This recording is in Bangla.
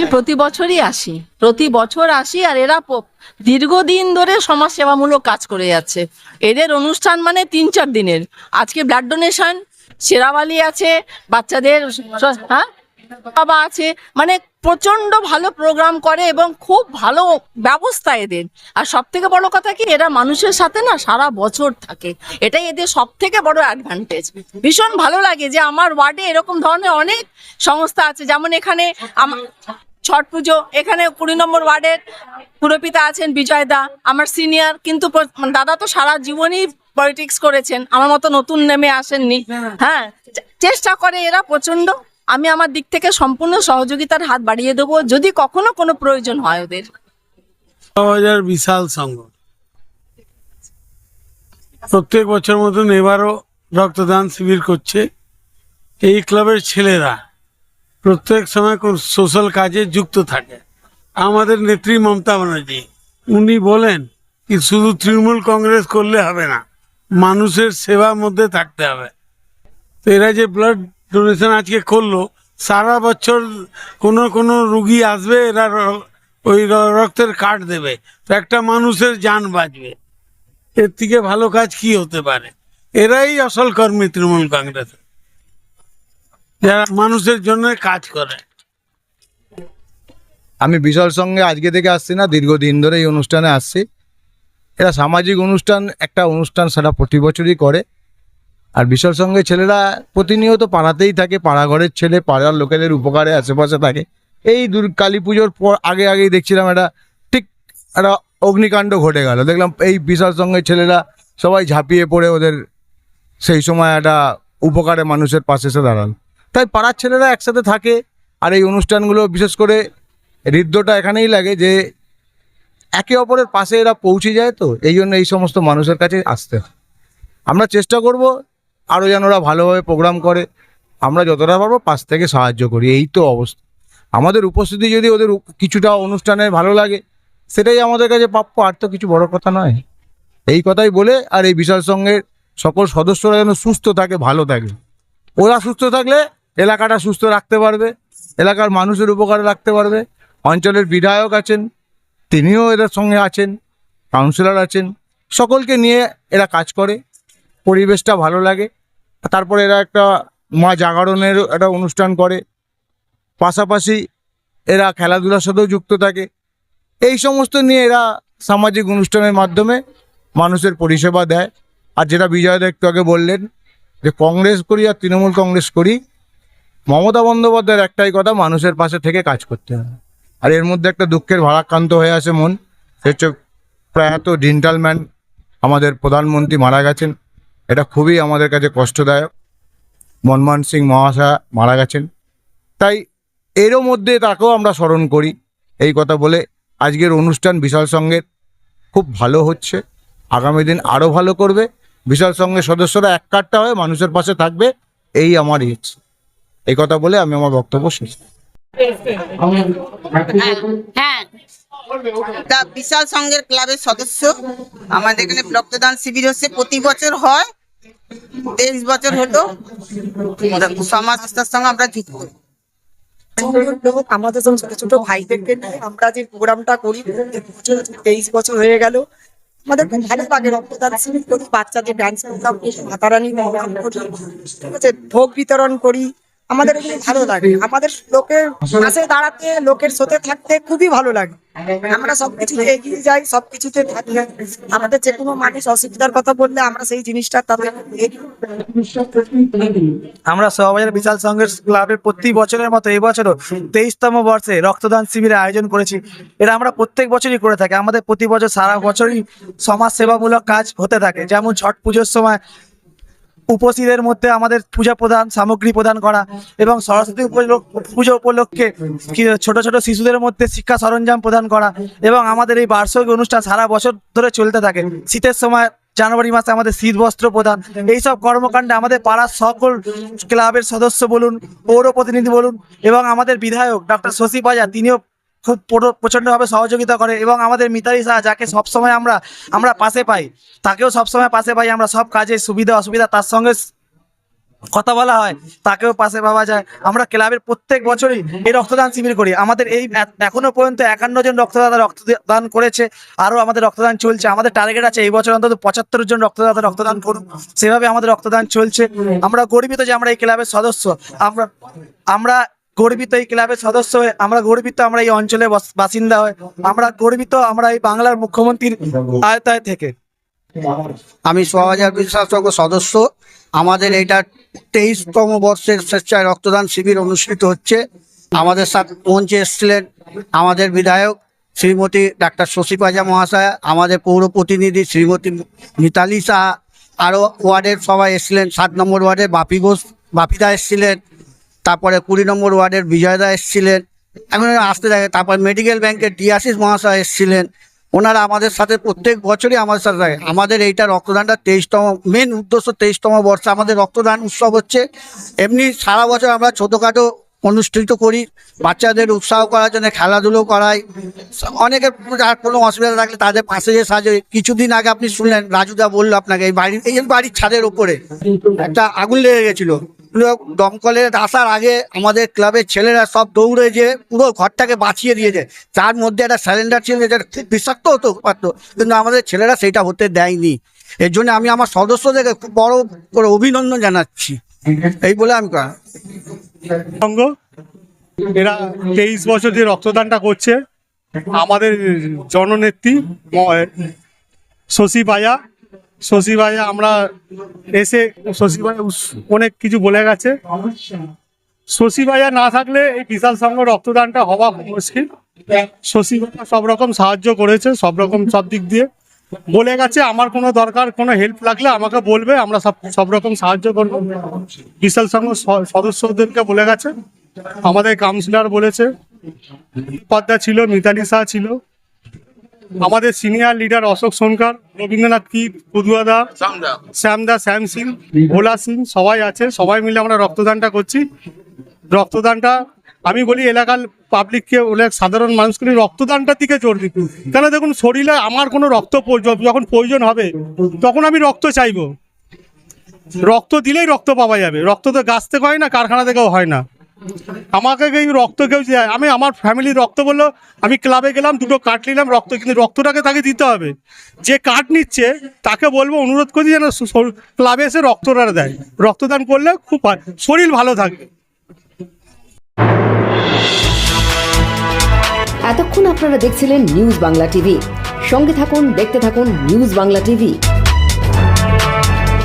আমি প্রতি বছরই আসি প্রতি বছর আসি আর এরা দীর্ঘদিন ধরে সমাজ সেবামূলক কাজ করে যাচ্ছে। এদের অনুষ্ঠান মানে তিন চার দিনের। আজকে ব্লাড ডোনেশন সেরাওয়ালি আছে বাচ্চাদের হ্যাঁ? বাবা আছে মানে প্রচণ্ড ভালো প্রোগ্রাম করে এবং খুব ভালো ব্যবস্থা এদের। আর সব থেকে বড় কথা কি এরা মানুষের সাথে না সারা বছর থাকে। এটাই এদের সব থেকে বড় অ্যাডভান্টেজ ভীষণ ভালো লাগে যে আমার ওয়ার্ডে এরকম ধরনের অনেক সংস্থা আছে। যেমন এখানে ছট পুজো এখানে কুড়ি নম্বর ওয়ার্ডের পুরপিতা আছেন বিজয় দা আমার সিনিয়র কিন্তু মানে দাদা তো সারা জীবনই পলিটিক্স করেছেন আমার মতো নতুন নেমে আসেননি। হ্যাঁ চেষ্টা করে এরা প্রচণ্ড আমি আমার দিক থেকে সম্পূর্ণ সহযোগিতার হাত বাড়িয়ে দেবো যদি কখনো কোনো প্রয়োজন হয় ওদের। বিশাল সংঘ। প্রত্যেক বছর মতন এবারও রক্তদান শিবির করছে। এই ক্লাবের ছেলেরা। প্রত্যেক সময় কোন সোশ্যাল কাজে যুক্ত থাকে। আমাদের নেত্রী মমতা ব্যানার্জি, উনি বলেন কি, শুধু তৃণমূল কংগ্রেস করলে হবে না, মানুষের সেবার মধ্যে থাকতে হবে। তো এরা যে ব্লাড ডোনেশন আজকে করল, সারা বছর কোনো কোনো রুগী আসবে, এরা ওই রক্তের কার্ড দেবে। তো একটা মানুষের যান বাঁচবে। এর থেকে ভালো কাজ কি হতে পারে? এরাই আসল কর্মী তৃণমূল কংগ্রেস যারা মানুষের জন্য কাজ করে। আমি বিশাল সঙ্গে আজকে থেকে আসছি না, দীর্ঘদিন ধরে এই অনুষ্ঠানে আসছি। এটা সামাজিক অনুষ্ঠান, একটা অনুষ্ঠান সেটা প্রতি বছরই করে। আর বিশাল সঙ্গে ছেলেরা প্রতিনিয়ত পাড়াতেই থাকে, পাড়াঘরের ছেলে, পাড়ার লোকেদের উপকারে আশেপাশে থাকে। এই দুর কালী পুজোর পর আগে আগেই দেখছিলাম একটা, ঠিক একটা অগ্নিকাণ্ড ঘটে গেল। দেখলাম এই বিশাল সঙ্গে ছেলেরা সবাই ঝাঁপিয়ে পড়ে ওদের, সেই সময় একটা উপকারে মানুষের পাশে এসে দাঁড়ান তাই পাড়ার ছেলেরা একসাথে থাকে। আর এই অনুষ্ঠানগুলো বিশেষ করে হৃদ্যটা এখানেই লাগে যে একে অপরের পাশে এরা পৌঁছে যায় তো, এই জন্য এই সমস্ত মানুষের কাছে আসতে হয়। আমরা চেষ্টা করব আরও যেন ওরা ভালোভাবে প্রোগ্রাম করে। আমরা যতটা পারব পাশ থেকে সাহায্য করি, এই তো অবস্থা। আমাদের উপস্থিতি যদি ওদের কিছুটা অনুষ্ঠানে ভালো লাগে, সেটাই আমাদের কাছে প্রাপ্য, আর তো কিছু বড় কথা নয়। এই কথাই বলে, আর এই বিশাল সঙ্গের সকল সদস্যরা যেন সুস্থ থাকে, ভালো থাকে। ওরা সুস্থ থাকলে এলাকাটা সুস্থ রাখতে পারবে, এলাকার মানুষের উপকারে রাখতে পারবে, অঞ্চলের বিধায়ক আছেন, তিনিও এদের সঙ্গে আছেন কাউন্সিলর আছেন, সকলকে নিয়ে এরা কাজ করে, পরিবেশটা ভালো লাগে। তারপরে এরা একটা মা জাগরণের একটা অনুষ্ঠান করে, পাশাপাশি এরা খেলাধুলার সাথেও যুক্ত থাকে। এই সমস্ত নিয়ে এরা সামাজিক অনুষ্ঠানের মাধ্যমে মানুষের পরিষেবা দেয়। আর যেটা বিজয়দা একটু আগে বললেন যে, কংগ্রেস করি আর তৃণমূল কংগ্রেস করি মমতা বন্দ্যোপাধ্যায়ের একটাই কথা, মানুষের পাশে থেকে কাজ করতে হবে। আর এর মধ্যে একটা দুঃখের ভারাক্রান্ত হয়ে আছে মন, সে হচ্ছে প্রয়াত ডিন্টালম্যান আমাদের প্রধানমন্ত্রী মারা গেছেন। এটা খুবই আমাদের কাছে কষ্টদায়ক। মনমোহন সিং মহাশয় মারা গেছেন। তাই এরও মধ্যে তাকেও আমরা স্মরণ করি, এই কথা বলে আজকের অনুষ্ঠান বিশাল সঙ্গের খুব ভালো হচ্ছে। আগামী দিন আরও ভালো করবে। বিশাল সঙ্গের সদস্যরা এক কাটটা হয়ে মানুষের পাশে থাকবে, এই আমার ইচ্ছে। এই কথা বলে আমি আমার বক্তব্য শেষ। হ্যাঁ। তা বিশাল সংঘের ক্লাবের সদস্য আমাদের এখানে রক্তদান শিবির হচ্ছে প্রতি বছর হয় তেইশ বছর হলো। সমাজ সংস্থার সঙ্গে আমরা যুক্ত। আমাদের যেমন ছোট ছোট ভাইদেরকে নিয়ে আমরা যে প্রোগ্রামটা করি তেইশ বছর হয়ে গেল। আমাদের খুব ভালো লাগে রক্তদান শিবির করি বাচ্চাদের ডান্স প্রোগ্রাম করি মাতারানি ঠিক আছে ভোগ বিতরণ করি। আমাদের এগুলো ভালো লাগে। আমাদের লোকের পাশে দাঁড়াতে, লোকের সাথে থাকতে খুবই ভালো লাগে। আমরা সবকিছুতে এগিয়ে যাই, সবকিছুতে থাকি। আমাদের যে কোনো মানুষ অসুবিধার কথা বললে আমরা সেই জিনিসটা তাদের আমরা সহবাজার বিশাল সংঘের ক্লাবের প্রতি বছরের মতো এই বছরও তেইশতম বর্ষে রক্তদান শিবিরের আয়োজন করেছি। এটা আমরা প্রত্যেক বছরই করে থাকি। আমাদের প্রতি বছর সারা বছরই সমাজ সেবামূলক কাজ হতে থাকে। যেমন ছট পুজোর সময় উপস্থিতের মধ্যে আমাদের পূজা প্রদান, সামগ্রী প্রদান করা এবং সরস্বতী পুজো উপলক্ষে ছোট ছোট শিশুদের মধ্যে শিক্ষা সরঞ্জাম প্রদান করা এবং আমাদের এই বার্ষিক অনুষ্ঠান সারা বছর ধরে চলতে থাকে। শীতের সময় জানুয়ারি মাসে আমাদের শীত বস্ত্র প্রদান। এইসব কর্মকাণ্ডে আমাদের পাড়ার সকল ক্লাবের সদস্য বলুন, পৌর প্রতিনিধি বলুন এবং আমাদের বিধায়ক ডক্টর শশী বাজার তিনিও খুব পুরো- প্রচণ্ডভাবে সহযোগিতা করে এবং আমাদের মিতালি শাহ, যাকে সবসময় আমরা আমরা পাশে পাই, তাকেও সবসময় পাশে পাই, আমরা সব কাজে সুবিধা অসুবিধা তার সঙ্গে কথা বলা হয়, তাকেও পাশে পাওয়া যায়। আমরা ক্লাবের প্রত্যেক বছরই এই রক্তদান শিবির করি। আমাদের এই এখনও পর্যন্ত একান্ন জন রক্তদাতা রক্তদান করেছে, আরও আমাদের রক্তদান চলছে। আমাদের টার্গেট আছে এই বছর অন্তত পঁচাত্তর জন রক্তদাতা রক্তদান করুন সেভাবে আমাদের রক্তদান চলছে। আমরা গর্বিত যে আমরা এই ক্লাবের সদস্য। আমরা আমরা গর্বিত এই ক্লাবের সদস্য হয়ে, আমরা গর্বিত আমরা এই অঞ্চলে বাসিন্দা হয়ে, আমরা গর্বিত আমরা এই বাংলার মুখ্যমন্ত্রীর আয়তায় থেকে। আমি সোহাজার বিশ্বাস সংঘ সদস্য। আমাদের এটা তেইশতম বর্ষের স্বেচ্ছায় রক্তদান শিবির অনুষ্ঠিত হচ্ছে। আমাদের সাথে মঞ্চে এসছিলেন আমাদের বিধায়ক শ্রীমতী ডাক্তার শশী পাজা মহাশয়া, আমাদের পৌর প্রতিনিধি শ্রীমতী মিতালি সাহা আরও ওয়ার্ডের সবাই এসছিলেন, সাত নম্বর ওয়ার্ডের বাপি ঘোষ, বাপিদা এসেছিলেন তারপরে কুড়ি নম্বর ওয়ার্ডের বিজয়দা এসেছিলেন। এখন আসতে থাকে তারপর মেডিকেল ব্যাংকের ডিয়াসিস মহাশয় এসেছিলেন। ওনারা আমাদের সাথে প্রত্যেক বছরই আমাদের সাথে থাকে। আমাদের এইটা রক্তদানটা তেইশতম মেন উদ্দেশ্য তেইশতম বর্ষে। আমাদের রক্তদান উৎসব হচ্ছে। এমনি সারা বছর আমরা ছোটোখাটো অনুষ্ঠিত করি। বাচ্চাদের উৎসাহ করার জন্য খেলাধুলো করাই। অনেকের যার কোনো অসুবিধা থাকলে তাদের পাশে যে সাহায্য কিছুদিন আগে আপনি শুনলেন, রাজুদা বলল আপনাকে, এই বাড়ির এই বাড়ির ছাদের ওপরে একটা আগুন লেগে গেছিল। দমকলের আসার আগে আমাদের ক্লাবের ছেলেরা সব দৌড়ে যে পুরো ঘরটাকে বাঁচিয়ে দিয়েছে। তার মধ্যে একটা সিলিন্ডার ছিল যেটা খুব বিষাক্ত হতো, পারতো। কিন্তু আমাদের ছেলেরা সেটা হতে দেয়নি। এর জন্য আমি আমার সদস্যদেরকে খুব বড় করে অভিনন্দন জানাচ্ছি। এই বলে আমি এরা তেইশ বছর যে রক্তদানটা করছে, আমাদের জননেত্রী শশী ভাইয়া শশী ভাইয়া আমরা এসে শশী ভাইয়া অনেক কিছু বলে গেছে। শশী ভাইয়া না থাকলে এই বিশাল সংঘ রক্তদানটা হওয়া মুশকিল। শশী ভাইয়া সব রকম সাহায্য করেছে, সব রকম সব দিক দিয়ে। বলে গেছে, আমার কোনো দরকার, কোনো হেল্প লাগলে আমাকে বলবে, আমরা সব সব রকম সাহায্য করব। বিশাল সংঘ স- সদস্যদেরকে বলে গেছে। আমাদের কাউন্সিলর বলেছে, পদ্মা ছিল মিতালি শাহ ছিল। আমাদের সিনিয়র লিডার অশোক সোনকার রবীন্দ্রনাথ কীট পদুয়াদা শ্যামদা। শ্যাম সিং ভোলা সিং সবাই আছে সবাই মিলে আমরা রক্তদানটা করছি। রক্তদানটা আমি বলি এলাকার পাবলিককে অনেক সাধারণ মানুষকে নিয়ে রক্তদানটার দিকে জোর দিত কেন দেখুন শরীরে আমার কোনো রক্ত যখন প্রয়োজন হবে তখন আমি রক্ত চাইব। রক্ত দিলেই রক্ত পাওয়া যাবে। রক্ত তো গাছ থেকে হয় না কারখানা থেকেও হয় না। আমাকে এই রক্ত কেউ দেয়। আমি আমার ফ্যামিলির রক্ত বলল, আমি ক্লাবে গেলাম, দুটো কার্ড নিলাম, রক্ত কিন্তু রক্তটাকে তাকে দিতে হবে। যে কার্ড নিচ্ছে, তাকে বলব, অনুরোধ করি যেন ক্লাবে এসে রক্তটা দেয়। রক্তদান করলে খুব শরীর ভালো থাকবে এতক্ষণ আপনারা দেখছিলেন নিউজ বাংলা টিভি সঙ্গে থাকুন, দেখতে থাকুন নিউজ বাংলা টিভি